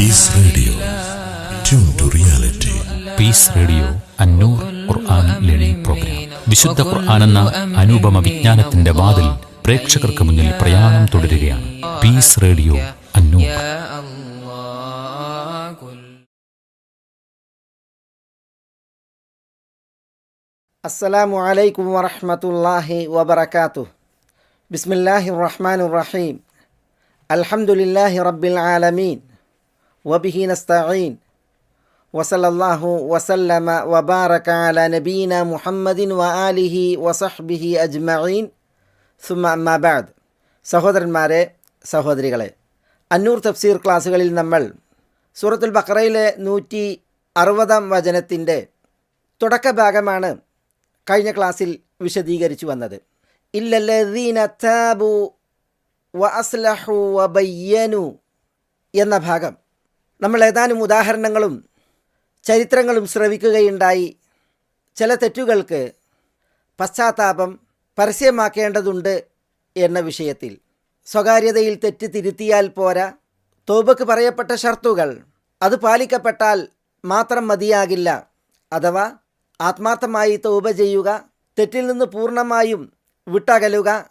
Peace radio reality peace radio Annur Quran learning program വിശുദ്ധ ഖുർആൻ എന്ന അനുപമ വിജ്ഞാനത്തിന്റെ വാതിൽ പ്രേക്ഷകർക്ക് മുന്നിൽ പ്രയാണം തുടരുകയാണ്. Peace radio Annur. അസ്സലാമു അലൈക്കും റഹീം. റബ്ബിൽ ആലമീൻ. وبه نستعين وصلى الله وسلم وبارك على نبينا محمد وآله وصحبه أجمعين ثم أما بعد സഹോദരന്മാരെ സഹോദരികളെ അന്നൂർ തഫ്സീർ ക്ലാസ്സുകളിൽ നമ്മൾ സൂറത്തുൽ ബക്കറയിലെ നൂറ്റി അറുപതാം വചനത്തിൻ്റെ തുടക്ക ഭാഗമാണ് കഴിഞ്ഞ ക്ലാസ്സിൽ വിശദീകരിച്ചു വന്നത് ഇല്ലല്ലദീന താബു വ അസ്ലഹു വ ബയ്യനു എന്ന ഭാഗം നമ്മൾ ഏതാനും ഉദാഹരണങ്ങളും ചരിത്രങ്ങളും ശ്രവിക്കുകയുണ്ടായി. ചില തെറ്റുകൾക്ക് പശ്ചാത്താപം പരസ്യമാക്കേണ്ടതുണ്ട് എന്ന വിഷയത്തിൽ. സ്വകാര്യതയിൽ തെറ്റ് തിരുത്തിയാൽ പോരാ. തോബക്ക് പറയപ്പെട്ട ഷർത്തുകൾ അത് പാലിക്കപ്പെട്ടാൽ മാത്രം മതിയാകില്ല. അഥവാ ആത്മാർത്ഥമായി തൗബ ചെയ്യുക തെറ്റിൽ നിന്ന് പൂർണമായും വിട്ടകലുക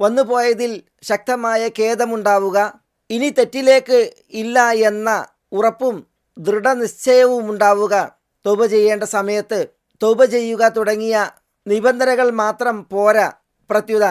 വന്നുപോയതിൽ ശക്തമായ ഖേദമുണ്ടാവുക ഇനി തെറ്റിലേക്ക് ഇല്ല എന്ന ഉറപ്പും ദൃഢനിശ്ചയവും ഉണ്ടാവുക. തൗബ ചെയ്യേണ്ട സമയത്ത് തൗബ ചെയ്യുക തുടങ്ങിയ നിബന്ധനകൾ മാത്രം പോരാ പ്രത്യുത.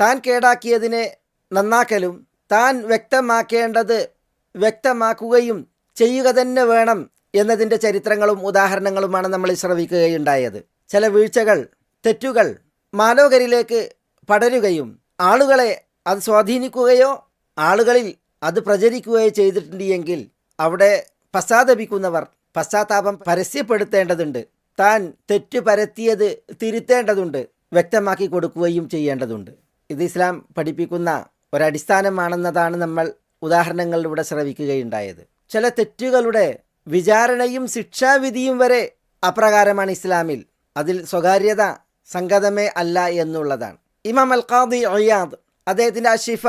താൻ കേടാക്കിയതിനെ നന്നാക്കലും താൻ വ്യക്തമാക്കേണ്ടത് വ്യക്തമാക്കുകയും ചെയ്യുക തന്നെ വേണം എന്നതിന്റെ ചരിത്രങ്ങളും ഉദാഹരണങ്ങളുമാണ് നമ്മൾ ശ്രവിക്കുകയുണ്ടായത്. ചില വീഴ്ചകൾ തെറ്റുകൾ മാലോകരിലേക്ക് പടരുകയും ആളുകളെ അത് സ്വാധീനിക്കുകയോ ആളുകളിൽ അത് പ്രചരിക്കുകയോ ചെയ്തിട്ടുണ്ട് എങ്കിൽ അവിടെ പശ്ചാത്തപിക്കുന്നവർ പശ്ചാത്താപം പരസ്യപ്പെടുത്തേണ്ടതുണ്ട്. താൻ തെറ്റു പരത്തിയത് തിരുത്തേണ്ടതുണ്ട്. വ്യക്തമാക്കി കൊടുക്കുകയും ചെയ്യേണ്ടതുണ്ട്. ഇത് ഇസ്ലാം പഠിപ്പിക്കുന്ന ഒരടിസ്ഥാനമാണെന്നതാണ് നമ്മൾ ഉദാഹരണങ്ങളിലൂടെ ശ്രവിക്കുകയുണ്ടായത്. ചില തെറ്റുകളുടെ വിചാരണയും ശിക്ഷാവിധിയും വരെ അപ്രകാരമാണ് ഇസ്ലാമിൽ. അതിൽ സ്വകാര്യത സംഗതമേ അല്ല എന്നുള്ളതാണ്. ഇമാം അൽ ഖാദി ഒയ്യാദ് അദ്ദേഹത്തിന്റെ അഷിഫ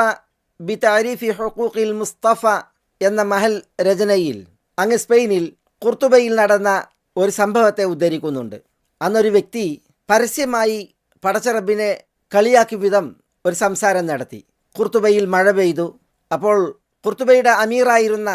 ബി താരിഫി ഹുഖൂഖിൽ മുസ്തഫ എന്ന മഹൽ രചനയിൽ അങ്ങ് സ്പെയിനിൽ കുർത്തുബയിൽ നടന്ന ഒരു സംഭവത്തെ ഉദ്ധരിക്കുന്നുണ്ട്. അന്നൊരു വ്യക്തി പരസ്യമായി പടച്ചറബിനെ കളിയാക്കി വിധം ഒരു സംസാരം നടത്തി. കുർത്തുബയിൽ മഴ പെയ്തു. അപ്പോൾ കുർത്തുബയുടെ അമീറായിരുന്ന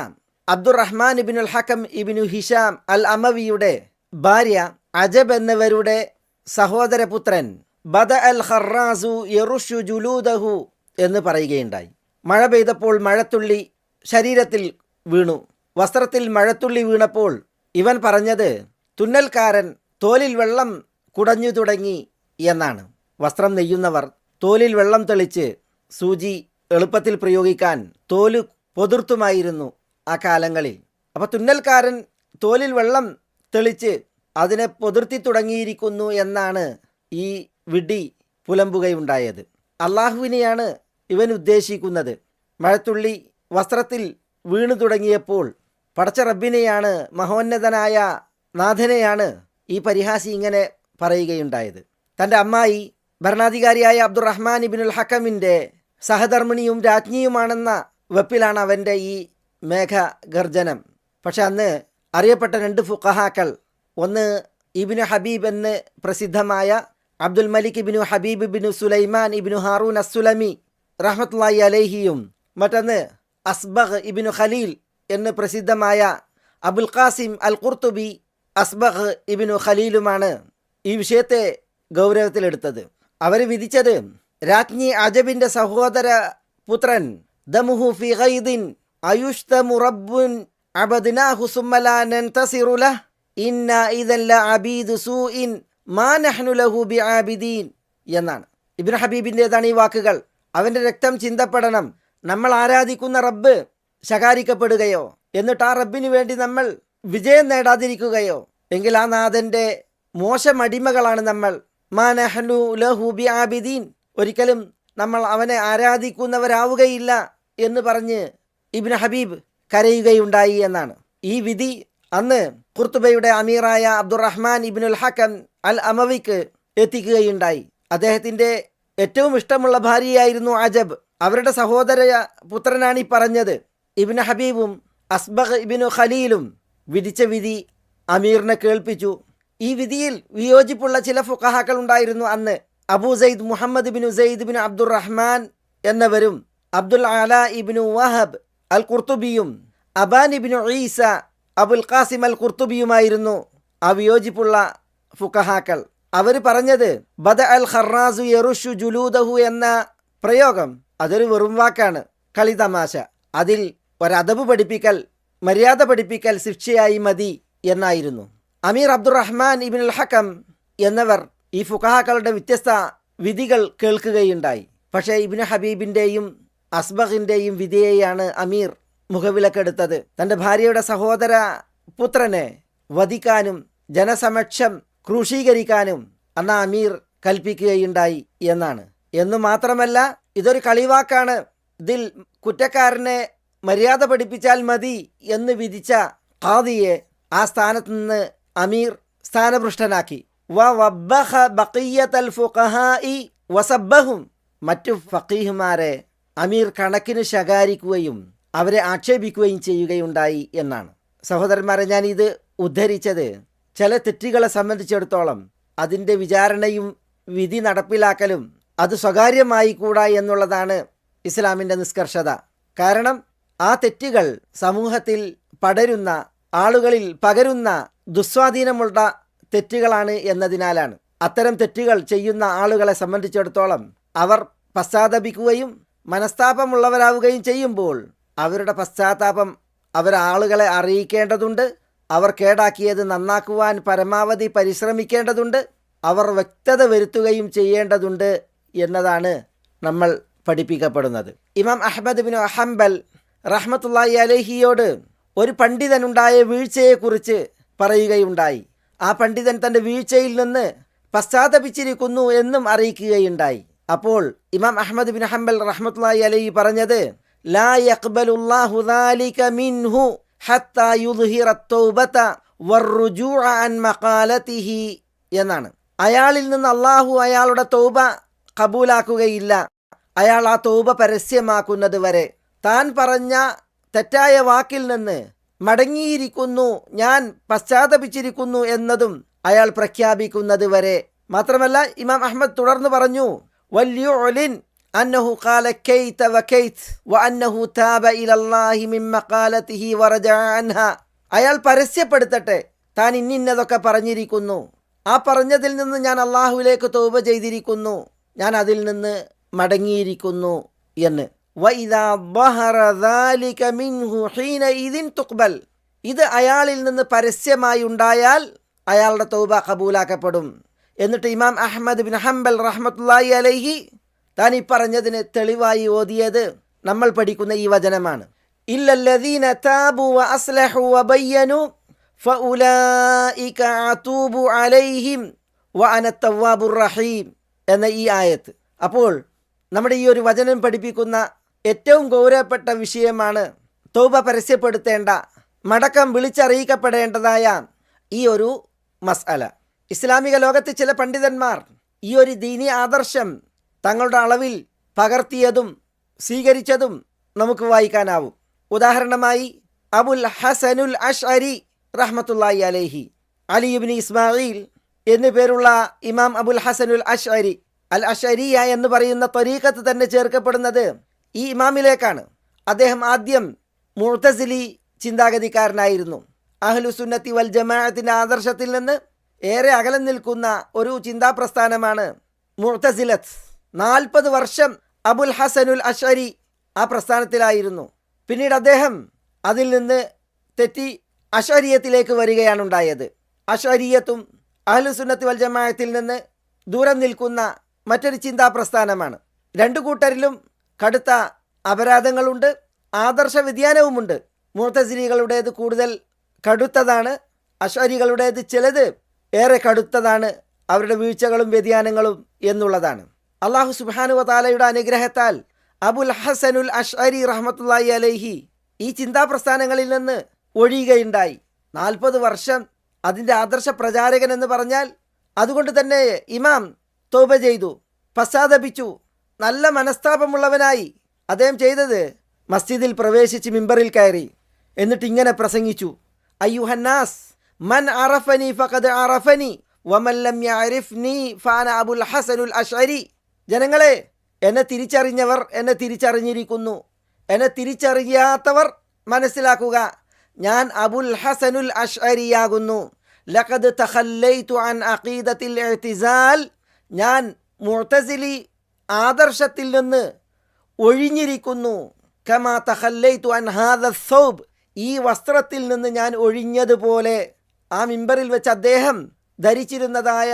അബ്ദുറഹ്മാൻ ഇബിനുൽ ഹക്കം ഇബിനു ഹിഷാം അൽ അമവിയുടെ ഭാര്യ അജബ് എന്നിവരുടെ സഹോദരപുത്രൻ ബദ അൽ ഹറാസു യറുഷു ജുലൂദഹു എന്ന് പറയുകയുണ്ടായി. മഴ പെയ്തപ്പോൾ മഴത്തുള്ളി ശരീരത്തിൽ വീണു. വസ്ത്രത്തിൽ മഴത്തുള്ളി വീണപ്പോൾ ഇവൻ പറഞ്ഞത് തുന്നൽക്കാരൻ തോലിൽ വെള്ളം കുടഞ്ഞു തുടങ്ങി എന്നാണ്. വസ്ത്രം നെയ്യുന്നവർ തോലിൽ വെള്ളം തെളിച്ച് സൂചി എളുപ്പത്തിൽ പ്രയോഗിക്കാൻ തോൽ പൊതിർത്തുമായിരുന്നു ആ കാലങ്ങളിൽ. അപ്പോൾ തുന്നൽക്കാരൻ തോലിൽ വെള്ളം തെളിച്ച് അതിനെ പൊതിർത്തി തുടങ്ങിയിരിക്കുന്നു എന്നാണ് ഈ വിഡി പുലമ്പുകയുണ്ടായത്. അള്ളാഹുവിനെയാണ് ഇവൻ ഉദ്ദേശിക്കുന്നത്. മഴത്തുള്ളി വസ്ത്രത്തിൽ വീണു തുടങ്ങിയപ്പോൾ പടച്ച റബ്ബിനെയാണ് മഹോന്നതനായ നാഥനെയാണ് ഈ പരിഹാസി ഇങ്ങനെ പറയുകയുണ്ടായത്. തന്റെ അമ്മായി ഭരണാധികാരിയായ അബ്ദുറഹ്മാൻ ഇബിനുൽ ഹക്കമിന്റെ സഹധർമ്മിണിയും രാജ്ഞിയുമാണെന്ന വെപ്പിലാണ് അവന്റെ ഈ മേഘഗർജനം. പക്ഷെ അന്ന് അറിയപ്പെട്ട രണ്ട് ഫുഖഹാക്കൾ ഒന്ന് ഇബിനു ഹബീബ് എന്ന് പ്രസിദ്ധമായ അബ്ദുൽ മലിക് ഇബിനു ഹബീബ് ഇബിനു സുലൈമാൻ ഇബിനു ഹാറൂൻ അസ്സുലമി റഹ്മത്ത് അലൈഹിയും മറ്റൊന്ന് അസ്ബഹ് ഇബിനു ഖലീൽ എന്ന് പ്രസിദ്ധമായ Abul Qasim al Qurtubi Asbagh Ibn ഖലീലുമാണ് ഈ വിഷയത്തെ ഗൗരവത്തിലെടുത്തത്. അവർ വിധിച്ചത് രാജ്ഞി അജബിന്റെ സഹോദര പുത്രൻ ദമുഹു ഫി ഖൈദിൻ അയുഷ്തമു റബ്ബുൻ അബദ്നാഹു സുമ്മലാ നൻതസിറു ലഹ്. ഇന്ന ഇദല്ല അബീദു സൂഇൻ മാ നഹ്നു ലഹു ബിആബിദീൻ എന്നാണ്. ഇബ്നു ഹബീബിന്റെതാണ് ഈ വാക്കുകൾ. അവന്റെ രക്തം ചിന്തപ്പെടണം. നമ്മൾ ആരാധിക്കുന്ന റബ്ബ് ശകാരിക്കപ്പെടുകയോ എന്നിട്ട് ആ റബ്ബിന് വേണ്ടി നമ്മൾ വിജയം നേടാതിരിക്കുകയോ എങ്കിൽ ആ നാഥന്റെ മോശം അടിമകളാണ് നമ്മൾ. മാനഹനു ആബിദീൻ. ബിആബിദീൻ ഒരിക്കലും നമ്മൾ അവനെ ആരാധിക്കുന്നവരാവുകയില്ല എന്ന് പറഞ്ഞ് ഇബിൻ ഹബീബ് കരയുകയുണ്ടായി എന്നാണ്. ഈ വിധി അന്ന് കുർത്തുബയുടെ അമീറായ അബ്ദുറഹ്മാൻ ഇബിനുൽ ഹക്കം അൽ അമവിക്ക് എത്തിക്കുകയുണ്ടായി. അദ്ദേഹത്തിന്റെ ഏറ്റവും ഇഷ്ടമുള്ള ഭാര്യയായിരുന്നു അജബ്. അവരുടെ സഹോദര പുത്രനാണ് ഈ പറഞ്ഞത്. ഇബിന് ഹബീബും അസ്ബഹ് ഇബിനു ഖലീലും വിധിച്ച വിധി അമീറിനെ കേൾപ്പിച്ചു. ഈ വിധിയിൽ വിയോജിപ്പുള്ള ചില ഫുഖഹാക്കൾ ഉണ്ടായിരുന്നു അന്ന്. Abu Said Muhammad ibn Said ibn Abdurrahman എന്നവരും Abdul Ala ibn Wahb al കുർത്തുബിയും Aban ibn Isa Abul Qasim al കുർത്തുബിയുമായിരുന്നു ആ വിയോജിപ്പുള്ള ഫുഖഹാക്കൾ. അവർ പറഞ്ഞത് ബദ അൽ ഖറാസു യറുഷു ജുലൂദഹു എന്ന പ്രയോഗം അതൊരു വെറും വാക്കാണ്. കളിതമാശ അതിൽ ഒരതബ് പഠിപ്പിക്കൽ മര്യാദ പഠിപ്പിക്കൽ ശിക്ഷയായി മതി എന്നായിരുന്നു. അമീർ അബ്ദുറഹ്മാൻ ഇബിൻ ഉൽ ഹക്കം എന്നവർ ഈ ഫുഖഹാക്കളുടെ വ്യത്യസ്ത വിധികൾ കേൾക്കുകയുണ്ടായി. പക്ഷേ ഇബിന് ഹബീബിന്റെയും അസ്ബഹിന്റെയും വിധിയെയാണ് അമീർ മുഖവിലക്കെടുത്തത്. തന്റെ ഭാര്യയുടെ സഹോദര പുത്രനെ വധിക്കാനും ജനസമക്ഷം ക്രൂശീകരിക്കാനും അന്ന് അമീർ കൽപ്പിക്കുകയുണ്ടായി എന്നാണ്. എന്നു മാത്രമല്ല ഇതൊരു കളിവാക്കാണ്. ഇതിൽ കുറ്റക്കാരനെ മര്യാദ പഠിപ്പിച്ചാൽ മതി എന്ന് വിധിച്ച ഖാദിയെ ആ സ്ഥാനത്ത് നിന്ന് അമീർ സ്ഥാനഭൃഷ്ടനാക്കി വസബ്ബഹും. മറ്റു ഫക്കീഹുമാരെ അമീർ കണക്കിന് ശകാരിക്കുകയും അവരെ ആക്ഷേപിക്കുകയും ചെയ്യുകയുണ്ടായി എന്നാണ്. സഹോദരന്മാരെ ഞാൻ ഇത് ഉദ്ധരിച്ചത് ചില തെറ്റുകളെ സംബന്ധിച്ചിടത്തോളം അതിന്റെ വിചാരണയും വിധി നടപ്പിലാക്കലും അത് സ്വകാര്യമായി കൂടാ എന്നുള്ളതാണ് ഇസ്ലാമിന്റെ നിഷ്കർഷത. കാരണം ആ തെറ്റുകൾ സമൂഹത്തിൽ പടരുന്ന ആളുകളിൽ പകരുന്ന ദുസ്വാധീനമുള്ള തെറ്റുകളാണ് എന്നതിനാലാണ്. അത്തരം തെറ്റുകൾ ചെയ്യുന്ന ആളുകളെ സംബന്ധിച്ചിടത്തോളം അവർ പശ്ചാത്തപിക്കുകയും മനസ്താപമുള്ളവരാവുകയും ചെയ്യുമ്പോൾ അവരുടെ പശ്ചാത്താപം അവർ ആളുകളെ അറിയിക്കേണ്ടതുണ്ട് അവർ കേടാക്കിയത് നന്നാക്കുവാൻ പരമാവധി പരിശ്രമിക്കേണ്ടതുണ്ട് അവർ വ്യക്തത വരുത്തുകയും ചെയ്യേണ്ടതുണ്ട് എന്നതാണ് നമ്മൾ പഠിപ്പിക്കപ്പെടുന്നത്. ഇമാം അഹമ്മദ് ബിൻ അഹംബൽ റഹ്മത്തുല്ലായി അലഹിയോട് ഒരു പണ്ഡിതനുണ്ടായ വീഴ്ചയെക്കുറിച്ച് പറയുകയുണ്ടായി. ആ പണ്ഡിതൻ തന്റെ വീഴ്ചയിൽ നിന്ന് പശ്ചാത്തപിച്ചിരിക്കുന്നു എന്നും അറിയിക്കുകയുണ്ടായി. അപ്പോൾ ഇമാം അഹമ്മദ് ബിൻ ഹംബൽ റഹ്മത്തുല്ലായി അലഹി പറഞ്ഞത് ലാ മിൻഹു ഹത്താ അൻ മഖാലതിഹി എന്നാണ്. അയാളിൽ നിന്ന് അള്ളാഹു അയാളുടെ തൗബ കബൂലാക്കുകയില്ല. അയാൾ ആ തൗബ പരസ്യമാക്കുന്നത് വരെ. താൻ പറഞ്ഞ തെറ്റായ വാക്കിൽ നിന്ന് മടങ്ങിയിരിക്കുന്നു ഞാൻ പശ്ചാത്തപിച്ചിരിക്കുന്നു എന്നതും അയാൾ പ്രഖ്യാപിക്കുന്നത് വരെ. മാത്രമല്ല ഇമാം അഹമ്മദ് തുടർന്ന് പറഞ്ഞു വല്യുലിൻ അന്നഹു ഖാല കൈത വകൈത് വഅന്നഹു താബ ഇലല്ലാഹി മിൻ മഖാലതിഹി വറജഅ അൻഹ. അയാൾ പരസ്യപ്പെടുത്തട്ടെ താൻ ഇന്നിന്നതൊക്കെ പറഞ്ഞിരിക്കുന്നു. ആ പറഞ്ഞതിൽ നിന്ന് ഞാൻ അള്ളാഹുവിലേക്ക് തോപ ചെയ്തിരിക്കുന്നു. ഞാൻ അതിൽ നിന്ന് മടങ്ങിയിരിക്കുന്നു എന്ന്. തുക്ബൽ ഇത് അയാളിൽ നിന്ന് പരസ്യമായി ഉണ്ടായാൽ അയാളുടെ തൗബ കബൂലാക്കപ്പെടും. എന്നിട്ട് ഇമാം അഹമ്മദ് ബിൻ ഹംബൽ റഹ്മത്തുല്ലായി അലൈഹി താൻ ഈ പറഞ്ഞതിന് തെളിവായി ഓതിയത് നമ്മൾ പഠിക്കുന്ന ഈ വചനമാണ്. ഇല്ലല്ലദീന താബു വ അസ്ലഹു വ ബയ്യനു ഫഉലൈക അതൂബു അലൈഹിം വ അന തവ്വാബുർ റഹീം. എന്ന ഈ ആയത്ത്. അപ്പോൾ നമ്മുടെ ഈ ഒരു വചനം പഠിപ്പിക്കുന്ന ഏറ്റവും ഗൗരവപ്പെട്ട വിഷയമാണ് തൗബ പരസ്യപ്പെടുത്തേണ്ട മടക്കം വിളിച്ചറിയിക്കപ്പെടേണ്ടതായ ഈ ഒരു മസ്അല. ഇസ്ലാമിക ലോകത്തെ ചില പണ്ഡിതന്മാർ ഈ ഒരു ദീനി ആദർശം തങ്ങളുടെ അളവിൽ പകർത്തിയതും സ്വീകരിച്ചതും നമുക്ക് വായിക്കാനാവും. ഉദാഹരണമായി അബുൽ ഹസനുൽ അഷ് അരി റഹ്മത്തുള്ളാഹി അലേഹി അലിയുബിൻ ഇസ്മായിൽ എന്നു പേരുള്ള ഇമാം അബുൽ ഹസനുൽ അഷ്അരി അൽ അഷരിയ എന്ന് പറയുന്ന ത്വരീഖത്ത് തന്നെ ചേർക്കപ്പെടുന്നത് ഈ ഇമാമിലേക്കാണ്. അദ്ദേഹം ആദ്യം മുഴത്തസിലി ചിന്താഗതിക്കാരനായിരുന്നു. അഹ്ലു സുന്നത്തി വൽ ജമാഅത്തിന്റെ ആദർശത്തിൽ നിന്ന് ഏറെ അകലം നിൽക്കുന്ന ഒരു ചിന്താപ്രസ്ഥാനമാണ് മുഴത്തസിലത്ത് നാൽപ്പത് വർഷം അബുൽ ഹസനുൽ അഷരി ആ പ്രസ്ഥാനത്തിലായിരുന്നു. പിന്നീട് അദ്ദേഹം അതിൽ നിന്ന് തെറ്റി അഷരിയത്തിലേക്ക് വരികയാണ് ഉണ്ടായത് അഷരിയത്തും അഹ്ലു സുന്നത്തി വൽ ജമാഅത്തിൽ നിന്ന് ദൂരം നിൽക്കുന്ന മറ്റൊരു ചിന്താ പ്രസ്ഥാനമാണ് രണ്ടു കൂട്ടരിലും കടുത്ത അപരാധങ്ങളുണ്ട് ആദർശ വ്യതിയാനവുമുണ്ട്. മൂർത്തസിരികളുടേത് കൂടുതൽ കടുത്തതാണ് അശ്വരികളുടേത് ചിലത് ഏറെ കടുത്തതാണ് അവരുടെ വീഴ്ചകളും വ്യതിയാനങ്ങളും എന്നുള്ളതാണ്. അള്ളാഹു സുബാനു താലയുടെ അനുഗ്രഹത്താൽ അബുൽ ഹസനുൽ അഷ്അരി റഹ്മത്തുള്ളാഹി അലൈഹി ഈ ചിന്താ പ്രസ്ഥാനങ്ങളിൽ നിന്ന് ഒഴിയുകയുണ്ടായി. നാൽപ്പത് വർഷം അതിന്റെ ആദർശ പ്രചാരകൻ എന്ന് പറഞ്ഞാൽ അതുകൊണ്ട് തന്നെ ഇമാം തോപ ചെയ്തു പശ്ചാത്തപിച്ചു നല്ല മനസ്താപമുള്ളവനായി. അദ്ദേഹം ചെയ്തത് മസ്ജിദിൽ പ്രവേശിച്ച് മിമ്പറിൽ കയറി എന്നിട്ട് ഇങ്ങനെ പ്രസംഗിച്ചു. അയ്യുഹന്നാസ് മൻ അറഫനി ഫഖദ് അറഫനി വമല്ലം ലം യഅരിഫ്നി ഫാന അബുൽ ഹസനുൽ അഷ്അരി. ജനങ്ങളെ എന്നെ തിരിച്ചറിഞ്ഞവർ എന്നെ തിരിച്ചറിഞ്ഞിരിക്കുന്നു. എന്നെ തിരിച്ചറിയാത്തവർ മനസ്സിലാക്കുക. ഞാൻ അബുൽ ഹസനുൽ അഷ്അരിയാകുന്നു. ലഖദ് തഖല്ലൈതു അൻ അഖീദത്തിൽ ഇഅ്തിസാൽ ഞാൻ മുഅ്തസിലി ആദർശത്തിൽ നിന്ന് ഒഴിഞ്ഞിരിക്കുന്നു. കമാ തഖല്ലൈതു അൻ ഹാദ സൗബ് ഈ വസ്ത്രത്തിൽ നിന്ന് ഞാൻ ഒഴിഞ്ഞതുപോലെ. ആ മിമ്പറിൽ വെച്ച് അദ്ദേഹം ധരിച്ചിരുന്നതായ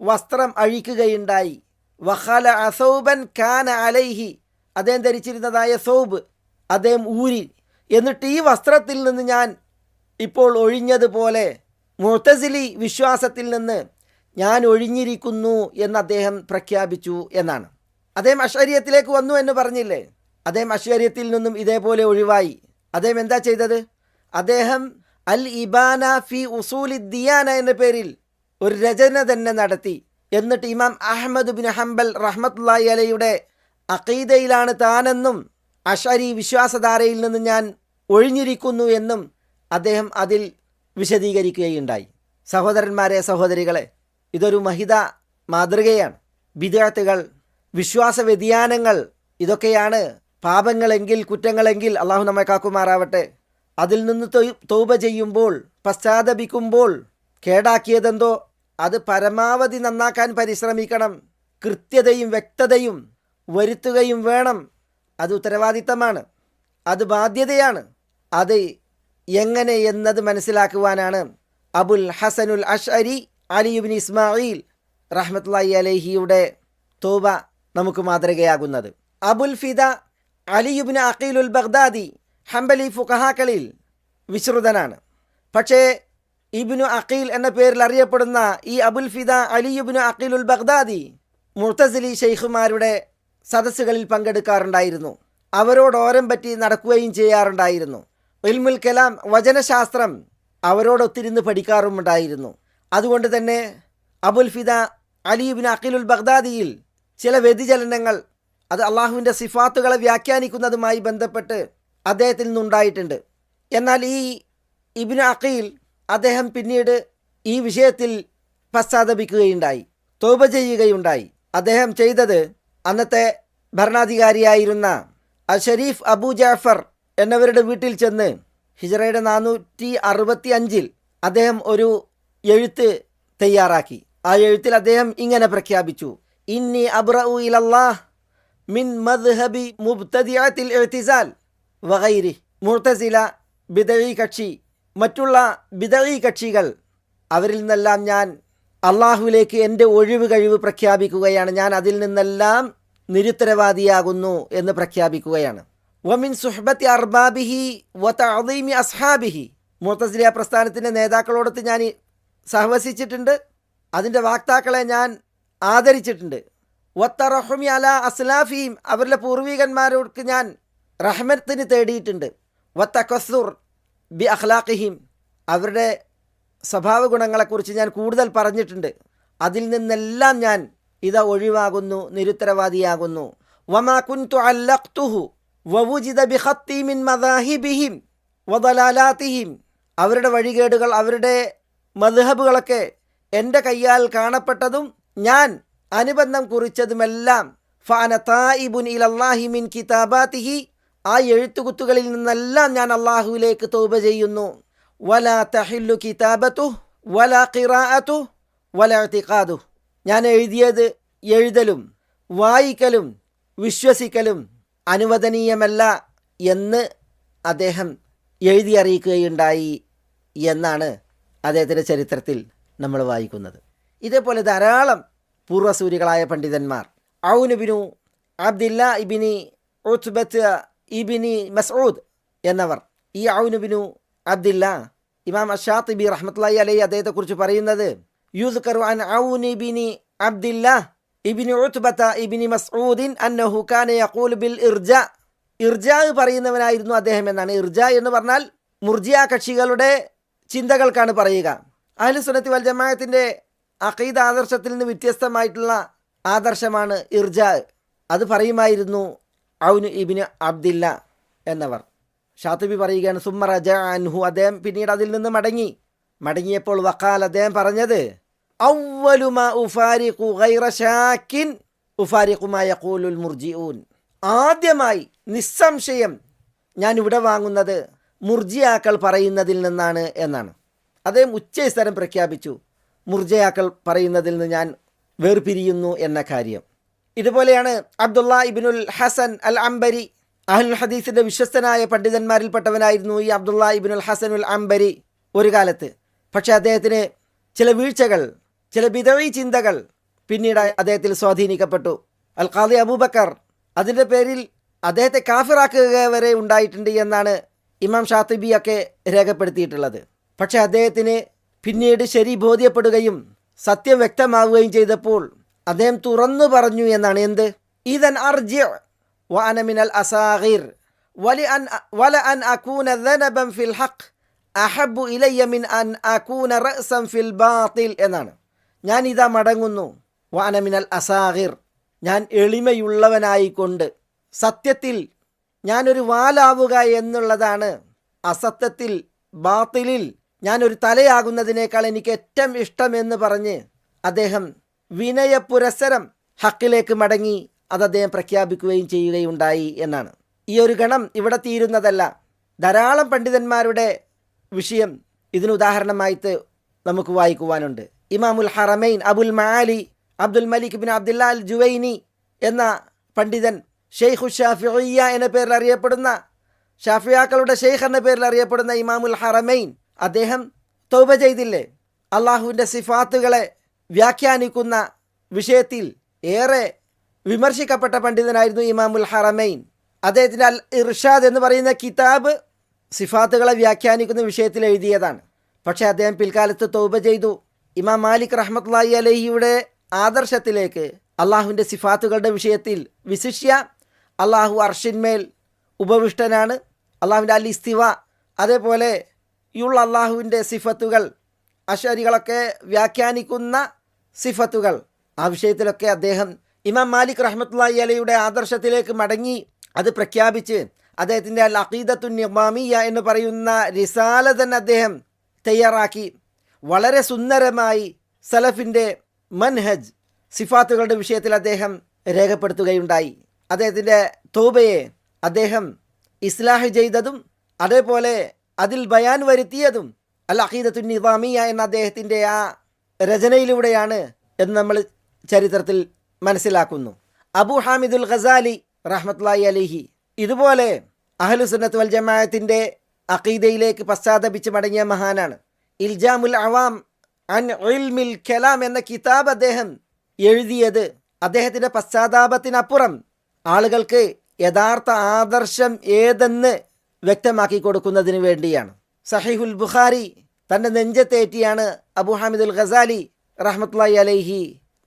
വസ്ത്രം അഴിക്കുകയുണ്ടായി. വഹാല അസൗബൻ കാന അലൈഹി. അദ്ദേഹം ധരിച്ചിരുന്നതായ സൗബ് അദ്ദേഹം ഊരി എന്നിട്ട് ഈ വസ്ത്രത്തിൽ നിന്ന് ഞാൻ ഇപ്പോൾ ഒഴിഞ്ഞതുപോലെ മുത്തസിലി വിശ്വാസത്തിൽ നിന്ന് ഞാൻ ഒഴിഞ്ഞിരിക്കുന്നു എന്ന് അദ്ദേഹം പ്രഖ്യാപിച്ചു എന്നാണ്. അദ്ദേഹം അശ്വര്യത്തിലേക്ക് വന്നു എന്ന് പറഞ്ഞില്ലേ? അദ്ദേഹം അശ്വര്യത്തിൽ നിന്നും ഇതേപോലെ ഒഴിവായി. അദ്ദേഹം എന്താ ചെയ്തത്? അദ്ദേഹം അൽ ഇബാന ഫി ഉസൂലി ദിയാന എന്ന പേരിൽ ഒരു രചന തന്നെ നടത്തി. എന്നിട്ട് ഇമാം അഹമ്മദ് ബിൻ ഹംബൽ റഹ്മത്തുല്ലാഹി അലയുടെ അഖീദയിലാണ് താനെന്നും അഷരി വിശ്വാസധാരയിൽ നിന്ന് ഞാൻ ഒഴിഞ്ഞിരിക്കുന്നു എന്നും അദ്ദേഹം അതിൽ വിശദീകരിക്കുകയുണ്ടായി. സഹോദരന്മാരെ സഹോദരികളെ ഇതൊരു മഹിത മാതൃകയാണ്. വിദ്യാർത്ഥികൾ വിശ്വാസ വ്യതിയാനങ്ങൾ ഇതൊക്കെയാണ് പാപങ്ങളെങ്കിൽ കുറ്റങ്ങളെങ്കിൽ അള്ളാഹു നമ്മെ കാക്കുമാറാവട്ടെ. അതിൽ നിന്ന് തൗബ ചെയ്യുമ്പോൾ പശ്ചാത്തപിക്കുമ്പോൾ കേടാക്കിയതെന്തോ? അത് പരമാവധി നന്നാക്കാൻ പരിശ്രമിക്കണം. കൃത്യതയും വ്യക്തതയും വരുത്തുകയും വേണം. അത് ഉത്തരവാദിത്തമാണ്. അത് ബാധ്യതയാണ്. അത് എങ്ങനെ എന്നത് മനസ്സിലാക്കുവാനാണ് അബുൽ ഹസനുൽ അഷ്അരി അലിയുബിൻ ഇസ്മായിൽ റഹ്മത്തുള്ളി അലഹിയുടെ തോബ നമുക്ക് മാതൃകയാകുന്നത്. അബുൽ ഫിദ അലിയുബിൻ അഖീലുൽ ബഗ്ദാദി ഹംബലി ഫുഖഹാക്കളിൽ വിശ്രുതനാണ്. പക്ഷേ ഇബിനു അഖീൽ എന്ന പേരിൽ അറിയപ്പെടുന്ന ഈ അബുൽ ഫിദ അലിയുബിനു അഖീലുൽ ബഗ്ദാദി മുർത്തസലി ഷെയ്ഖുമാരുടെ സദസ്സുകളിൽ പങ്കെടുക്കാറുണ്ടായിരുന്നു. ഓരം പറ്റി നടക്കുകയും ചെയ്യാറുണ്ടായിരുന്നു. ഇൽമുൽ കലാം വചനശാസ്ത്രം അവരോടൊത്തിരുന്ന് പഠിക്കാറുമുണ്ടായിരുന്നു. അതുകൊണ്ട് തന്നെ അബുൽ ഫിദ അലിബിൻ അഖിലുൽ ബഗ്ദാദിയിൽ ചില വ്യതിചലനങ്ങൾ അത് അള്ളാഹുവിന്റെ സിഫാത്തുകളെ വ്യാഖ്യാനിക്കുന്നതുമായി ബന്ധപ്പെട്ട് അദ്ദേഹത്തിൽ നിന്നുണ്ടായിട്ടുണ്ട്. എന്നാൽ ഈ ഇബിൻ അഖീൽ അദ്ദേഹം പിന്നീട് ഈ വിഷയത്തിൽ പശ്ചാത്തപിക്കുകയുണ്ടായി തോപ ചെയ്യുകയുണ്ടായി. അദ്ദേഹം ചെയ്തത് അന്നത്തെ ഭരണാധികാരിയായിരുന്ന അൽ ഷരീഫ് അബു ജാഫർ എന്നവരുടെ വീട്ടിൽ ചെന്ന് ഹിജറയുടെ നാനൂറ്റി അറുപത്തി അഞ്ചിൽ അദ്ദേഹം ഒരു എഴുത്ത് തയ്യാറാക്കി. ആ എഴുത്തിൽ അദ്ദേഹം ഇങ്ങനെ പ്രഖ്യാപിച്ചു. ഇന്നി അബ്റഉ ഇലല്ലാഹ് മിൻ മദ്ഹബി മുബ്തദിയാത്തിൽ ഇഅ്തിസാൽ വകൈരി മുർത്തസില ബിദഈ കക്ഷി മറ്റുള്ള ബിദഈ കക്ഷികൾ അവരിൽ നിന്നെല്ലാം ഞാൻ അള്ളാഹുവിലേക്ക് എന്റെ ഒഴിവ് കഴിവ് പ്രഖ്യാപിക്കുകയാണ്. ഞാൻ അതിൽ നിന്നെല്ലാം നിരുത്തരവാദിയാകുന്നു എന്ന് പ്രഖ്യാപിക്കുകയാണ്. വമിൻ സുഹബത്തി അർബാബിഹി വ തഅദീമി അസ്ഹാബിഹി. മുത്തസിലിയ പ്രസ്ഥാനത്തിന്റെ നേതാക്കളോടൊത്ത് ഞാൻ സഹവസിച്ചിട്ടുണ്ട്. അതിന്റെ വാക്താക്കളെ ഞാൻ ആദരിച്ചിട്ടുണ്ട്. വത്തറഹുമി അല അസ്ലാഫിയും അവരുടെ പൂർവികന്മാരോട് ഞാൻ റഹ്മത്തിന് തേടിയിട്ടുണ്ട്. വത്ത വത്തഖസുർ ബി അഖ്ലാഖിഹിം. അവരുടെ സ്വഭാവ ഗുണങ്ങളെക്കുറിച്ച് ഞാൻ കൂടുതൽ പറഞ്ഞിട്ടുണ്ട്. അതിൽ നിന്നെല്ലാം ഞാൻ ഇത ഒഴിവാകുന്നു നിരുത്തരവാദിയാകുന്നു. വമാ മിൻ അവരുടെ വഴികേടുകൾ അവരുടെ മധുഹബുകളൊക്കെ എന്റെ കയ്യാൽ കാണപ്പെട്ടതും ഞാൻ അനുബന്ധം കുറിച്ചതുമെല്ലാം ഫാന തായിബുൻ ഇലല്ലാഹി മിൻ കിതാബാത്തിഹി ആ എഴുത്തുകുത്തുകളിൽ നിന്നെല്ലാം ഞാൻ അള്ളാഹുവിലേക്ക് തൗബ ചെയ്യുന്നു. വല തഹില്ലു കിതാബത്തു വല ഖിറാഅത്തു വല ഇത്തിഖാദു ഞാൻ എഴുതിയത് എഴുതലും വായിക്കലും വിശ്വസിക്കലും അനുവദനീയമല്ല എന്ന് അദ്ദേഹം എഴുതി അറിയിക്കുകയുണ്ടായി എന്നാണ് അദ്ദേഹത്തിന്റെ ചരിത്രത്തിൽ നമ്മൾ വായിക്കുന്നത്. ഇതേപോലെ ധാരാളം പൂർവസൂരികളായ പണ്ഡിതന്മാർ ഔനുബിനു അബ്ദില്ല ഇബിനി ഉത്ബത്ത് ഇബിനി മസൂദ് എന്നവർ ഈ ഔനുബിനു അബ്ദില്ല ഇമാം അഷാത്തിബി റഹ്മത്ലായി അലൈ അദ്ദേഹത്തെക്കുറിച്ച് പറയുന്നത് ഉത്ബത്ത ഇബിനി മസ്ഊദിൻ പറയുന്നവനായിരുന്നു അദ്ദേഹം എന്നാണ്. ഇർജ എന്ന് പറഞ്ഞാൽ മുർജിയ കക്ഷികളുടെ ചിന്തകൾക്കാണ് പറയുക. അഹ്ലു സുന്നത്തി വൽ ജമാഅത്തിന്റെ അഖീദ ആദർശത്തിൽ നിന്ന് വ്യത്യസ്തമായിട്ടുള്ള ആദർശമാണ് ഇർജ. അത് പറയുമായിരുന്നു ഔനു ഇബിന് അബ്ദില്ല എന്നവർ. ഷാത്തുബി പറയുകയാണ് സുമ്മ റജ അൻഹു. അദ്ദേഹം പിന്നീട് അതിൽ നിന്ന് മടങ്ങി. മടങ്ങിയപ്പോൾ വക്കാൽ അദ്ദേഹം പറഞ്ഞത് ആദ്യമായി നിസ്സംശയം ഞാൻ ഇവിടെ വാങ്ങുന്നത് മുർജിയാക്കൾ പറയുന്നതിൽ നിന്നാണ് എന്നാണ്. അദ്ദേഹം ഉച്ചസ്ഥരം പ്രഖ്യാപിച്ചു മുർജയാക്കൾ പറയുന്നതിൽ നിന്ന് ഞാൻ വേർപിരിയുന്നു എന്ന കാര്യം. ഇതുപോലെയാണ് അബ്ദുള്ള ഇബിനുൽ ഹസൻ അൽ അംബരി അഹുൽ ഹദീസിന്റെ വിശ്വസ്തനായ പണ്ഡിതന്മാരിൽപ്പെട്ടവനായിരുന്നു ഈ അബ്ദുള്ള ഇബിനുൽ ഹസൻ ഉൽ അംബരി ഒരു കാലത്ത്. പക്ഷെ അദ്ദേഹത്തിന് ചില വീഴ്ചകൾ ചില വിതവി ചിന്തകൾ പിന്നീട് അദ്ദേഹത്തിൽ സ്വാധീനിക്കപ്പെട്ടു. അൽ ഖാദി അബൂബക്കർ അതിന്റെ പേരിൽ അദ്ദേഹത്തെ കാഫിറാക്കുക വരെ ഉണ്ടായിട്ടുണ്ട് എന്നാണ് ഇമാം ഷാത്തിബിയൊക്കെ രേഖപ്പെടുത്തിയിട്ടുള്ളത്. പക്ഷേ അദ്ദേഹത്തിന് പിന്നീട് ശരി ബോധ്യപ്പെടുകയും സത്യം വ്യക്തമാവുകയും ചെയ്തപ്പോൾ അദ്ദേഹം തുറന്നു പറഞ്ഞു എന്നാണ്. എന്ത്? ഇതൻ അർജി وأنا من الأصاغر ولأن ولأن أكون ذنبا في الحق أحب إلي من أن أكون رأسا في الباطل എന്നാണ് ഞാൻ ഇതാ മടങ്ങുന്നു വാനമിനൽ അസാഹിർ ഞാൻ എളിമയുള്ളവനായിക്കൊണ്ട് സത്യത്തിൽ ഞാനൊരു വാലാവുക എന്നുള്ളതാണ് അസത്യത്തിൽ ബാത്തിലിൽ ഞാനൊരു തലയാകുന്നതിനേക്കാൾ എനിക്ക് ഏറ്റവും ഇഷ്ടമെന്ന് പറഞ്ഞ് അദ്ദേഹം വിനയപുരസരം ഹക്കിലേക്ക് മടങ്ങി അത് അദ്ദേഹം പ്രഖ്യാപിക്കുകയും ചെയ്യുകയുണ്ടായി എന്നാണ്. ഈ ഒരു ഗണം ഇവിടെ തീരുന്നതല്ല. ധാരാളം പണ്ഡിതന്മാരുടെ വിഷയം ഇതിന് ഉദാഹരണമായിട്ട് നമുക്ക് വായിക്കുവാനുണ്ട്. Imamul Haramain Abul Maali Abdul Malik bin Abdullah al Juwaini എന്ന പണ്ഡിതൻ ഷെയ്ഖു ഷാഫിയ എന്ന പേരിൽ അറിയപ്പെടുന്ന ഷാഫിയാക്കളുടെ ഷെയ്ഖ് എന്ന പേരിൽ അറിയപ്പെടുന്ന ഇമാമുൽ ഹറമൈൻ അദ്ദേഹം തൗബ ചെയ്തില്ലേ? അള്ളാഹുവിന്റെ സിഫാത്തുകളെ വ്യാഖ്യാനിക്കുന്ന വിഷയത്തിൽ ഏറെ വിമർശിക്കപ്പെട്ട പണ്ഡിതനായിരുന്നു ഇമാമുൽ ഹറമൈൻ. അദ്ദേഹത്തിന്റെ അൽ ഇർഷാദ് എന്ന് പറയുന്ന കിതാബ് സിഫാത്തുകളെ വ്യാഖ്യാനിക്കുന്ന വിഷയത്തിൽ എഴുതിയതാണ്. പക്ഷേ അദ്ദേഹം പിൽക്കാലത്ത് തൗബ ചെയ്തു. ഇമാം മാലിക് റഹ്മത്തുള്ളാഹി അലഹിയുടെ ആദർശത്തിലേക്ക് അള്ളാഹുവിന്റെ സിഫാത്തുകളുടെ വിഷയത്തിൽ വിശിഷ്യ അള്ളാഹു അർഷിന്മേൽ ഉപവിഷ്ടനാണ് അള്ളാഹുവിന്റെ അൽ ഇസ്തിവ അതേപോലെ യുള്ള അള്ളാഹുവിന്റെ സിഫത്തുകൾ അഷരികളൊക്കെ വ്യാഖ്യാനിക്കുന്ന സിഫത്തുകൾ. ആ വിഷയത്തിലൊക്കെ അദ്ദേഹം ഇമാം മാലിക് റഹ്മത്തുള്ളാഹി അലയുടെ ആദർശത്തിലേക്ക് മടങ്ങി അത് പ്രഖ്യാപിച്ച് അദ്ദേഹത്തിന്റെ അൽ അഖീദത്തു നിമാമിയ എന്ന് പറയുന്ന റിസാല തന്നെ അദ്ദേഹം തയ്യാറാക്കി. വളരെ സുന്ദരമായി സലഫിന്റെ മൻഹജ് സിഫാത്തുകളുടെ വിഷയത്തിൽ അദ്ദേഹം രേഖപ്പെടുത്തുകയുണ്ടായി. അദ്ദേഹത്തിന്റെ തോബയെ അദ്ദേഹം ഇസ്ലാഹ് ചെയ്തതും അതേപോലെ അതിൽ ബയാൻ വരുത്തിയതും അൽ അഖീദത്തു നിവാമിയ എന്ന അദ്ദേഹത്തിന്റെ ആ രചനയിലൂടെയാണ് എന്ന് നമ്മൾ ചരിത്രത്തിൽ മനസ്സിലാക്കുന്നു. അബു ഹാമിദുൽ ഖസാലി റഹ്മത്തുള്ളാഹി അലിഹി. ഇതുപോലെ അഹ്ലുസുന്നത്ത് വൽ ജമാഅത്തിന്റെ അഖീദയിലേക്ക് പശ്ചാത്തപിച്ച് മടങ്ങിയ മഹാനാണ്. ഇൽജാമുൽ അവാം അൻ ഇൽമിൽ കലാം എന്ന കിതാബ് അദ്ദേഹം എഴുതിയത് അദ്ദേഹത്തിന്റെ പശ്ചാത്താപത്തിനപ്പുറം ആളുകൾക്ക് യഥാർത്ഥ ആദർശം ഏതെന്ന് വ്യക്തമാക്കി കൊടുക്കുന്നതിന് വേണ്ടിയാണ്. സഹിഹുൽ ബുഖാരി തന്റെ നെഞ്ചത്തേറ്റിയാണ് അബു ഹാമിദുൽ ഖസാലി റഹ്മത്തുള്ളാഹി അലൈഹി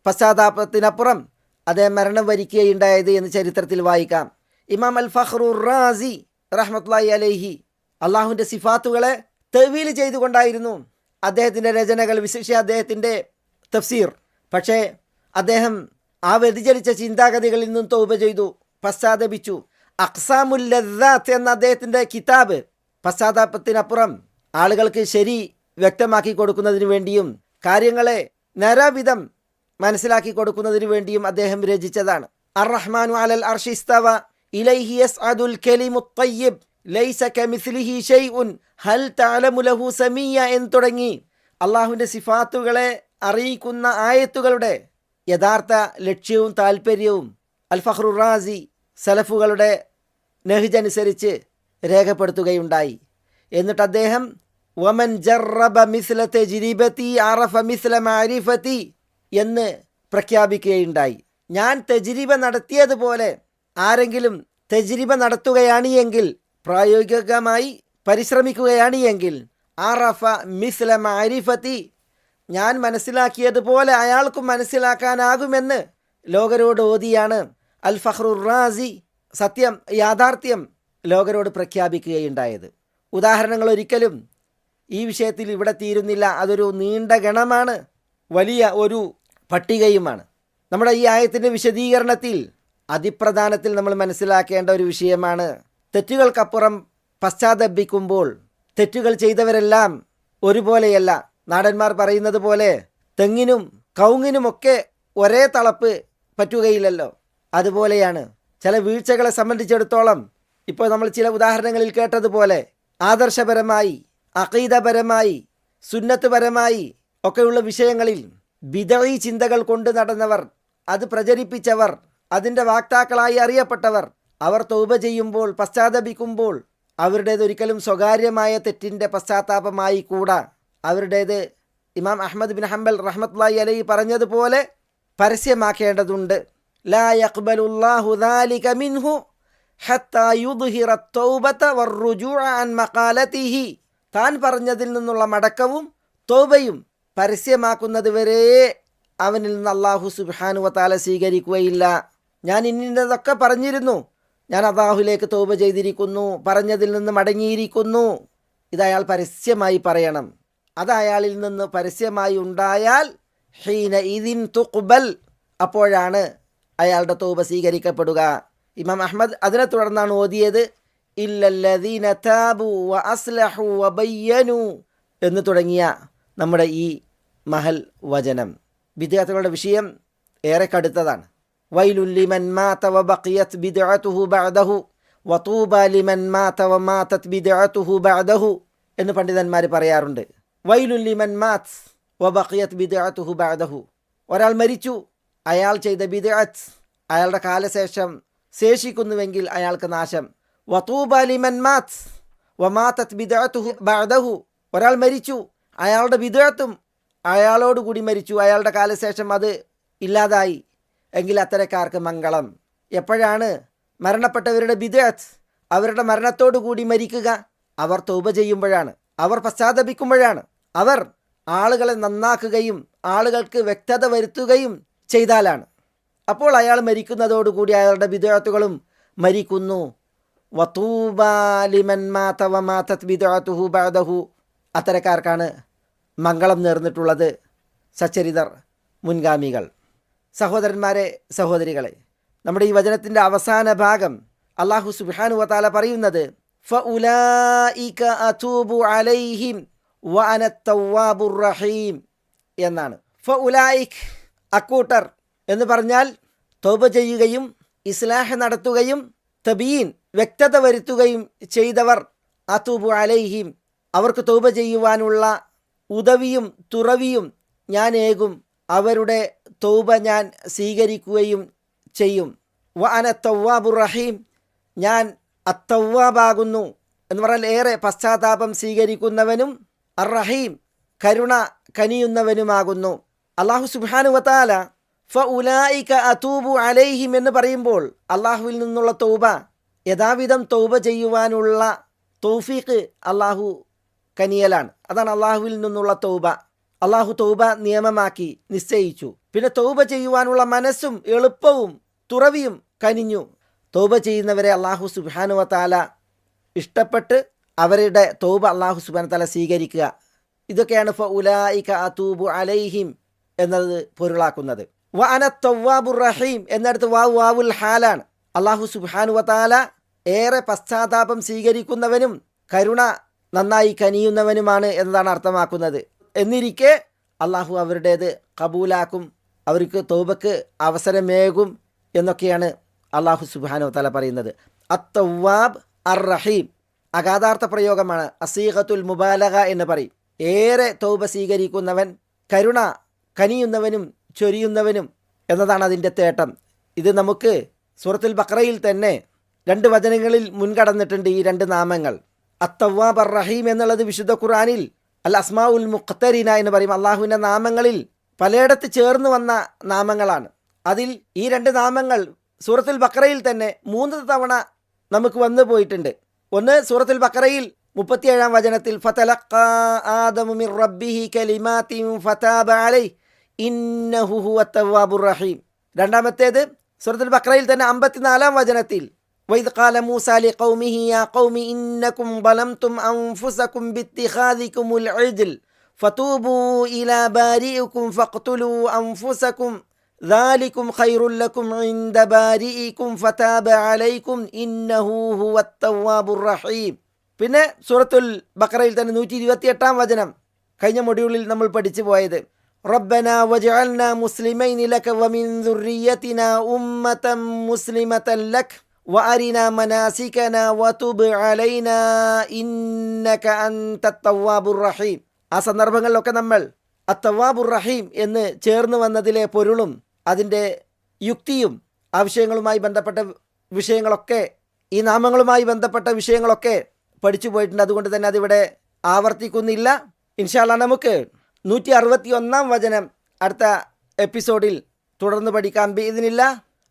പശ്ചാത്താപത്തിനപ്പുറം അദ്ദേഹം മരണം വരിക്കുകയുണ്ടായത് എന്ന് ചരിത്രത്തിൽ വായിക്കാം. ഇമാം അൽ ഫഹ്റു റാസി റഹ്മത്തുള്ളാഹി അലൈഹി അള്ളാഹുവിന്റെ സിഫാത്തുകളെ തെവീൽ ചെയ്തുകൊണ്ടായിരുന്നു അദ്ദേഹത്തിന്റെ രചനകൾ വിശേഷിച്ച് അദ്ദേഹത്തിന്റെ തഫ്സീർ. പക്ഷേ അദ്ദേഹം ആ വ്യതിചലിച്ച ചിന്താഗതികളിൽ നിന്നും തൗബ ചെയ്തു പശ്ചാത്തപിച്ചു. അക്സാമുൽ ലദ്ദാത്ത് എന്ന അദ്ദേഹത്തിന്റെ കിതാബ് പശ്ചാത്താപത്തിനപ്പുറം ആളുകൾക്ക് ശരി വ്യക്തമാക്കി കൊടുക്കുന്നതിന് വേണ്ടിയും കാര്യങ്ങളെ നേരാവിധം മനസ്സിലാക്കി കൊടുക്കുന്നതിന് വേണ്ടിയും അദ്ദേഹം രചിച്ചതാണ്. അർ റഹ്മാനു അലൽ അർഷിസ്തവ ഇലൈഹി യസ്അദുൽ കലിമു തയ്യിബ് ലൈസ കമിസ്ലിഹി ഷൈഉൻ ഹൽ തഅലമു ലഹു സമീയ എന്ന് തുടങ്ങി. അള്ളാഹുവിന്റെ സിഫാത്തുകളെ അറിയിക്കുന്ന ആയത്തുകളുടെ യഥാർത്ഥ ലക്ഷ്യവും താല്പര്യവും അൽ ഫഹ്റു റാസി സലഫുകളുടെ നെഹ്ജ് അനുസരിച്ച് രേഖപ്പെടുത്തുകയുണ്ടായി. എന്നിട്ട് അദ്ദേഹം വമൻ ജറബ മിസ്ല തെജിരിബത്തി അറഫ മിസ്ല മാരിഫത്തി എന്ന് പ്രഖ്യാപിക്കുകയുണ്ടായി. ഞാൻ തെജിരിബ നടത്തിയതുപോലെ ആരെങ്കിലും തെജിരിബ നടത്തുകയാണ് എങ്കിൽ പ്രായോഗികമായി പരിശ്രമിക്കുകയാണ് എങ്കിൽ ആറഫ മിസ്ല മാരിഫത്തി ഞാൻ മനസ്സിലാക്കിയതുപോലെ അയാൾക്കും മനസ്സിലാക്കാനാകുമെന്ന് ലോകരോട് ഓതിയാണ് അൽ ഫഖ്റുർ റാസി സത്യം യാഥാർത്ഥ്യം ലോകരോട് പ്രഖ്യാപിക്കുകയുണ്ടായത്. ഉദാഹരണങ്ങൾ ഒരിക്കലും ഈ വിഷയത്തിൽ ഇവിടെ തീരുന്നില്ല. അതൊരു നീണ്ട ഗണമാണ്. വലിയ ഒരു പട്ടികയുമാണ്. നമ്മുടെ ഈ ആയത്തിന്റെ വിശദീകരണത്തിൽ അതിപ്രധാനത്തിൽ നമ്മൾ മനസ്സിലാക്കേണ്ട ഒരു വിഷയമാണ് തെറ്റുകൾക്കപ്പുറം പശ്ചാത്തപിക്കുമ്പോൾ തെറ്റുകൾ ചെയ്തവരെല്ലാം ഒരുപോലെയല്ല. നാടന്മാർ പറയുന്നത് പോലെ തെങ്ങിനും കൗങ്ങിനുമൊക്കെ ഒരേ തളപ്പ് പറ്റുകയില്ലല്ലോ. അതുപോലെയാണ് ചില വീഴ്ചകളെ സംബന്ധിച്ചിടത്തോളം ഇപ്പോൾ നമ്മൾ ചില ഉദാഹരണങ്ങളിൽ കേട്ടതുപോലെ ആദർശപരമായി അഖീദപരമായി സുന്നത്ത്പരമായി ഒക്കെയുള്ള വിഷയങ്ങളിൽ ബിദഴി ചിന്തകൾ കൊണ്ട് നടന്നവർ അത് പ്രചരിപ്പിച്ചവർ അതിന്റെ വാക്താക്കളായി അറിയപ്പെട്ടവർ അവർ തൗബ ചെയ്യുമ്പോൾ പശ്ചാത്തപിക്കുമ്പോൾ അവരുടേത് ഒരിക്കലും സ്വകാര്യമായ തെറ്റിന്റെ പശ്ചാത്താപമായി കൂടാ. അവരുടേത് ഇമാം അഹമ്മദ് ബിൻ ഹംബൽ റഹ്മത്ലായി അലൈ പറഞ്ഞതുപോലെ പരസ്യമാക്കേണ്ടതുണ്ട്. ലാ മിൻഹു ഹത്താ യുദ്ഹിറ വറുജൂഅ അൻ മഖാലതിഹി. താൻ പറഞ്ഞതിൽ നിന്നുള്ള മടക്കവും തൗബയും പരസ്യമാക്കുന്നത് വരെ അവനിൽ നിന്ന് അള്ളാഹു സുബാനു വത്താല സ്വീകരിക്കുകയില്ല. ഞാൻ ഇന്നതൊക്കെ പറഞ്ഞിരുന്നു. ഞാൻ അള്ളാഹുലേക്ക് തൗബ ചെയ്തിരിക്കുന്നു പറഞ്ഞതിൽ നിന്ന് മടങ്ങിയിരിക്കുന്നു. ഇത് അയാൾ പരസ്യമായി പറയണം. അത് അയാളിൽ നിന്ന് പരസ്യമായി ഉണ്ടായാൽ ഹീന ഇതിൻ തുഖ്ബൽ അപ്പോഴാണ് അയാളുടെ തോപ സ്വീകരിക്കപ്പെടുക. ഇമാം അഹമ്മദ് അതിനെ തുടർന്നാണ് ഓതിയത് ഇല്ലല്ലദീന വ അസ്ലഹു വ എന്ന് തുടങ്ങിയ നമ്മുടെ ഈ മഹൽ വചനം. വിദ്യാർത്ഥികളുടെ വിഷയം ഏറെ കടുത്തതാണ്. വൈലുല്ലിമൻ ബഅദഹു ലിമൻ ബഅദഹു എന്ന് പണ്ഡിതന്മാർ പറയാറുണ്ട്. വൈലുല്ലിമൻ ബഅദഹു. ഒരാൾ മരിച്ചു അയാൾ ചെയ്ത ബിദ്അത്ത് അയാളുടെ കാലശേഷം ശേഷിക്കുന്നുവെങ്കിൽ അയാൾക്ക് നാശം. വതൂബ ലിമൻ ബഅദഹു. ഒരാൾ മരിച്ചു അയാളുടെ ബിദ്അത്തും അയാളോടുകൂടി മരിച്ചു. അയാളുടെ കാലശേഷം അത് ഇല്ലാതായി. എങ്കിൽ അത്തരക്കാർക്ക് മംഗളം. എപ്പോഴാണ് മരണപ്പെട്ടവരുടെ ബിദത്ത്? അവരുടെ മരണത്തോടു കൂടി മരിക്കുക. അവർ തൗബ ചെയ്യുമ്പോഴാണ്. അവർ പശ്ചാത്തപിക്കുമ്പോഴാണ്. അവർ ആളുകളെ നന്നാക്കുകയും ആളുകൾക്ക് വ്യക്തത വരുത്തുകയും ചെയ്താലാണ്. അപ്പോൾ അയാൾ മരിക്കുന്നതോടുകൂടി അയാളുടെ വിദ്യാർത്ഥികളും മരിക്കുന്നു. വതൂബാലിമൻ മാതവ മാതത് ബിദഅതുഹു ബഅദഹു. അത്തരക്കാർക്കാണ് മംഗളം നേർന്നിട്ടുള്ളത് സച്ചരിതർ മുൻഗാമികൾ. സഹോദരന്മാരെ സഹോദരികളെ നമ്മുടെ ഈ വചനത്തിന്റെ അവസാന ഭാഗം അള്ളാഹു സുബാനു വതാല പറയുന്നത് എന്നാണ്. അക്കൂട്ടർ എന്ന് പറഞ്ഞാൽ തൗബ ചെയ്യുകയും ഇസ്ലാഹ നടത്തുകയും തബീൻ വ്യക്തത വരുത്തുകയും ചെയ്തവർ അതൂബു അലൈഹിം. അവർക്ക് തൗബ ചെയ്യുവാനുള്ള ഉദവിയും തുറവിയും ഞാൻ ഏകും. അവരുടെ തൗബ ഞാൻ സ്വീകരിക്കുകയും ചെയ്യും. വ അന തവ്വാബുർ റഹീം. ഞാൻ അത്തവ്വാബാകുന്നു എന്ന് പറഞ്ഞാൽ ഏറെ പശ്ചാത്താപം സ്വീകരിക്കുന്നവനും അർ റഹീം കരുണ കനിയുന്നവനുമാകുന്നു. അള്ളാഹു സുബാനു വത്താല ഫ ഉലായിക അതൂബു അലൈഹിം എന്ന് പറയുമ്പോൾ അള്ളാഹുവിൽ നിന്നുള്ള തൗബ യഥാവിധം തൗബ ചെയ്യുവാനുള്ള തൗഫീഖ് അള്ളാഹു കനിയലാണ്. അതാണ് അള്ളാഹുവിൽ നിന്നുള്ള തൗബ. അള്ളാഹു തൗബ നിയമമാക്കി നിശ്ചയിച്ചു. പിന്നെ തൗബ ചെയ്യുവാനുള്ള മനസ്സും എളുപ്പവും തുറവിയും കനിഞ്ഞു. തൗബ ചെയ്യുന്നവരെ അള്ളാഹു സുബാനുവ താല ഇഷ്ടപ്പെട്ട് അവരുടെ തൗബ അള്ളാഹു സുബാന താല സ്വീകരിക്കുക. ഇതൊക്കെയാണ് ഫ ഉലായിക അതൂബു അലൈഹിം എന്നത് പൊരുളാക്കുന്നത്. വ അന തവ്വാബുർ റഹീം എന്നിടത്ത് വാവ് വാവുൽ ഹാലാണ്. അള്ളാഹു സുബാനുവ താല ഏറെ പശ്ചാത്താപം സ്വീകരിക്കുന്നവനും കരുണ നന്നായി കനിയുന്നവനുമാണ് എന്നതാണ് അർത്ഥമാക്കുന്നത്. എന്നിരിക്കെ അള്ളാഹു അവരുടേത് കബൂലാക്കും അവർക്ക് തോബക്ക് അവസരമേകും എന്നൊക്കെയാണ് അള്ളാഹു സുബാനോ തല പറയുന്നത്. അത്തവാബ് അർ റഹീം അഗാധാർത്ഥ പ്രയോഗമാണ്. അസീഹത്തുൽ മുബാലക എന്ന് പറയും. ഏറെ തൗബ സ്വീകരിക്കുന്നവൻ കരുണ കനിയുന്നവനും ചൊരിയുന്നവനും എന്നതാണ് അതിന്റെ തേട്ടം. ഇത് നമുക്ക് സൂറത്തുൽ ബക്രയിൽ തന്നെ രണ്ട് വചനങ്ങളിൽ മുൻകടന്നിട്ടുണ്ട് ഈ രണ്ട് നാമങ്ങൾ. അത്തവാബ് റഹീം എന്നുള്ളത് വിശുദ്ധ ഖുറാനിൽ അൽ അസ്മാ ഉൽ മുഖ്തരീന എന്ന് പറയും. അള്ളാഹുവിന്റെ നാമങ്ങളിൽ പലയിടത്ത് ചേർന്ന് വന്ന നാമങ്ങളാണ്. അതിൽ ഈ രണ്ട് നാമങ്ങൾ സൂറത്തുൽ ബക്രയിൽ തന്നെ മൂന്ന് തവണ നമുക്ക് വന്നു പോയിട്ടുണ്ട്. ഒന്ന് സൂറത്തുൽ ബക്രയിൽ മുപ്പത്തിയേഴാം വചനത്തിൽ റഹീം രണ്ടാമത്തേത് സൂറത്തുൽ ബക്രയിൽ തന്നെ അമ്പത്തിനാലാം വചനത്തിൽ وإذ قال موسى لقومه يا قوم إنكم ظلمتم أنفسكم باتخاذكم العجل فتوبوا إلى بارئكم فاقتلوا أنفسكم ذلكم خير لكم عند بارئكم فتاب عليكم إنه هو التواب الرحيم പിന്നെ സൂറത്തുൽ ബക്കറയിൽ തന്നെ നൂറ്റി ഇരുപത്തി എട്ടാം വചനം കഴിഞ്ഞ മൊഡ്യൂളിൽ നമ്മൾ പഠിച്ചു പോയത് റബ്ബന വജഅൽന മുസ്ലിമൈനി ലക വമിൻ ദുർരിയതിന ഉമ്മതൻ മുസ്ലിമതൻ ലക് വഅരിന مناسكنا وتب علينا ഇന്നക അൻതത് التواب റഹീം ആ സന്ദർഭങ്ങളിലൊക്കെ നമ്മൾ അത്തവാബുർ റഹീം എന്ന് ചേർന്ന് വന്നതിലെ പൊരുളും അതിന്റെ യുക്തിയും ആ വിഷയങ്ങളുമായി ബന്ധപ്പെട്ട വിഷയങ്ങളൊക്കെ ഈ നാമങ്ങളുമായി ബന്ധപ്പെട്ട വിഷയങ്ങളൊക്കെ പഠിച്ചു പോയിട്ടുണ്ട്. അതുകൊണ്ട് തന്നെ അതിവിടെ ആവർത്തിക്കുന്നില്ല. ഇൻഷാല്ല നമുക്ക് നൂറ്റി അറുപത്തി ഒന്നാം വചനം അടുത്ത എപ്പിസോഡിൽ തുടർന്ന് പഠിക്കാൻ ഇതിനില്ല